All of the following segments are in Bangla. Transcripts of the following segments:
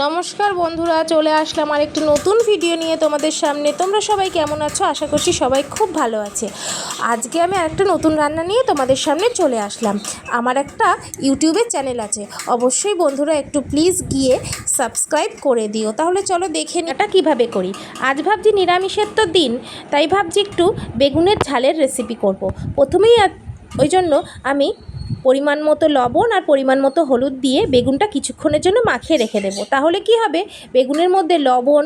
নমস্কার বন্ধুরা, চলে আসলাম আর একটি নতুন ভিডিও নিয়ে তোমাদের সামনে। তোমরা সবাই কেমন আছো? আশা করছি সবাই খুব ভালো আছে। আজকে আমি একটা নতুন রান্না নিয়ে তোমাদের সামনে চলে আসলাম। আমার একটা ইউটিউবের চ্যানেল আছে। অবশ্যই বন্ধুরা, একটু প্লিজ গিয়ে সাবস্ক্রাইব করে দিও। তাহলে চলো দেখে এটা কীভাবে করি। আজ ভাবছি নিরামিষের তো দিন, তাই ভাবছি একটু বেগুনের ঝালের রেসিপি করব। প্রথমেই ওই জন্য আমি পরিমাণ মতো লবণ আর পরিমাণ মতো হলুদ দিয়ে বেগুনটা কিছুক্ষণের জন্য মাখিয়ে রেখে দেবো। তাহলে কি হবে? বেগুনের মধ্যে লবণ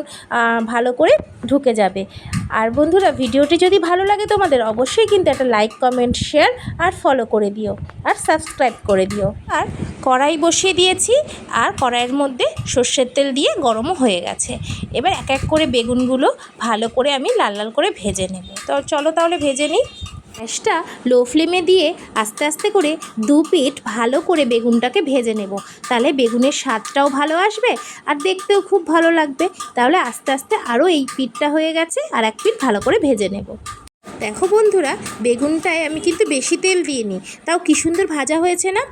ভালো করে ঢুকে যাবে। আর বন্ধুরা, ভিডিওটি যদি ভালো লাগে তোমাদের, অবশ্যই কিন্তু একটা লাইক, কমেন্ট, শেয়ার আর ফলো করে দিও। আর সাবস্ক্রাইব করে দিও। আর কড়াই বসিয়ে দিয়েছি। আর কড়াইয়ের মধ্যে সর্ষের তেল দিয়ে গরমও হয়ে গেছে। এবার এক এক করে বেগুনগুলো ভালো করে আমি লাল লাল করে ভেজে নেব। তো চলো তাহলে ভেজে নিই। গ্যাসটা লো ফ্লেমে দিয়ে আস্তে আস্তে করে দু পিঠ ভালো করে বেগুনটাকে ভেজে নেব। তাহলে বেগুনের স্বাদটাও ভালো আসবে আর দেখতেও খুব ভালো লাগবে। তাহলে আস্তে আস্তে আরও এই পিঠটা হয়ে গেছে আর এক পিঠ ভালো করে ভেজে নেব। দেখো বন্ধুরা, বেগুনটায় আমি কিন্তু বেশি তেল দিইনি। তাও কি সুন্দর ভাজা হয়েছে না?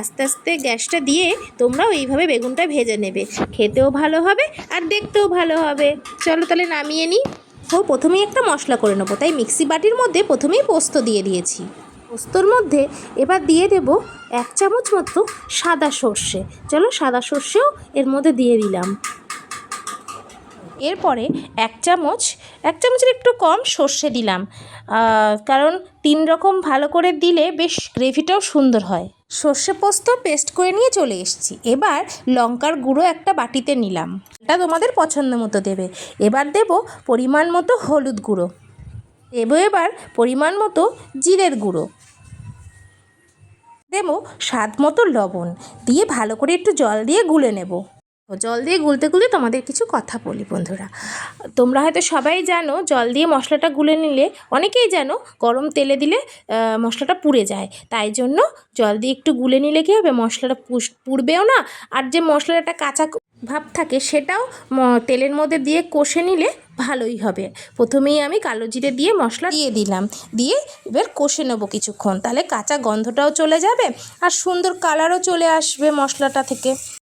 আস্তে আস্তে গ্যাসটা দিয়ে তোমরাও এইভাবে বেগুনটা ভেজে নেবে। খেতেও ভালো হবে আর দেখতেও ভালো হবে। চলো তাহলে নামিয়ে নিই। তো প্রথমেই একটা মশলা করে নেব। তাই মিক্সি বাটির মধ্যে প্রথমেই পোস্ত দিয়ে দিয়েছি। পোস্তর মধ্যে এবার দিয়ে দেব এক চামচ মতো সাদা সর্ষে। চলো সাদা সর্ষেও এর মধ্যে দিয়ে দিলাম। এরপরে এক চামচ, এক চামচের একটু কম সর্ষে দিলাম। কারণ তিন রকম ভালো করে দিলে বেশ গ্রেভিটাও সুন্দর হয়। সর্ষে পোস্ত পেস্ট করে নিয়ে চলে এসেছি। এবার লঙ্কার গুঁড়ো একটা বাটিতে নিলাম। এটা তোমাদের পছন্দ মতো দেবে। এবার দেব পরিমাণ মতো হলুদ গুঁড়ো। দেবো এবার পরিমাণ মতো জিরের গুঁড়ো। দেবো স্বাদ মতো লবণ। দিয়ে ভালো করে একটু জল দিয়ে গুলে নেব। জল দিয়ে গুলতে গুলতে তোমাদের কিছু কথা বলি, বন্ধুরা। তোমরা হয়তো সবাই জানো, জল দিয়ে মশলাটা গুলে নিলে অনেকেই জানো গরম তেলে দিলে মশলাটা পুড়ে যায়। তাই জন্য জল দিয়ে একটু গুলে নিলে কী হবে? মশলাটা পুড়বেও না। আর যে মশলাটা কাঁচা ভাব থাকে সেটাও তেলের মধ্যে দিয়ে কষে নিলে ভালোই হবে। প্রথমেই আমি কালো জিরে দিয়ে মশলা দিয়ে দিলাম। দিয়ে এবার কষে নেব কিছুক্ষণ। তাহলে কাঁচা গন্ধটাও চলে যাবে আর সুন্দর কালারও চলে আসবে মশলাটা থেকে।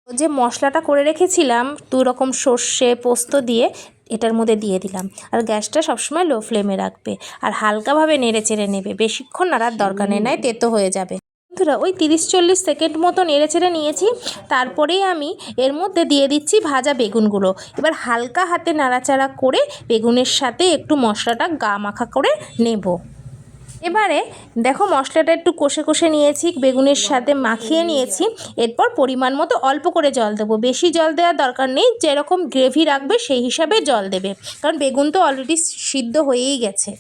যে মশলাটা করে রেখেছিলাম দু রকম সর্ষে পোস্ত দিয়ে, এটার মধ্যে দিয়ে দিলাম। আর গ্যাসটা সবসময় লো ফ্লেমে রাখবে আর হালকাভাবে নেড়ে চেড়ে নেবে। বেশিক্ষণ নাড়ার দরকার নেই, নাই তেতো হয়ে যাবে। বন্ধুরা, ওই তিরিশ চল্লিশ সেকেন্ড মতো নেড়ে চেড়ে নিয়েছি। তারপরেই আমি এর মধ্যে দিয়ে দিচ্ছি ভাজা বেগুনগুলো। এবার হালকা হাতে নাড়াচাড়া করে বেগুনের সাথে একটু মশলাটা গা মাখা করে নেব। এবারে দেখো মশলাটা একটু কষে কষে নিয়েছি, বেগুনের সাথে মাখিয়ে নিয়েছি। এরপর পরিমাণ মতো অল্প করে জল দেবো। বেশি জল দেওয়ার দরকার নেই, যেরকম গ্রেভি রাখবে সেই হিসাবে জল দেবে। কারণ বেগুন তো অলরেডি সিদ্ধ হয়েই গেছে।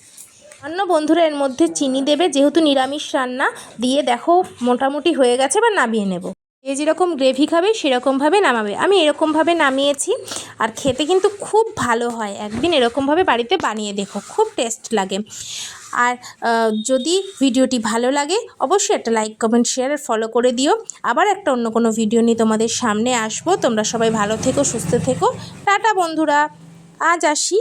অন্য বন্ধুরা এর মধ্যে চিনি দেবে, যেহেতু নিরামিষ রান্না, দিয়ে দেখো মোটামুটি হয়ে গেছে বা নামিয়ে নেব। যে যেরকম গ্রেভি খাবে সেরকমভাবে নামাবে। আমি এরকমভাবে নামিয়েছি, আর খেতে কিন্তু খুব ভালো হয়। একদিন এরকমভাবে বাড়িতে বানিয়ে দেখো, খুব টেস্ট লাগে। আর যদি ভিডিওটি ভালো লাগে, অবশ্যই একটা লাইক, কমেন্ট, শেয়ার ফলো করে দিও। আবার একটা অন্য কোনো ভিডিও নিয়ে তোমাদের সামনে আসব। তোমরা সবাই ভালো থেকো, সুস্থ থেকো। টাটা বন্ধুরা। আজ আসি।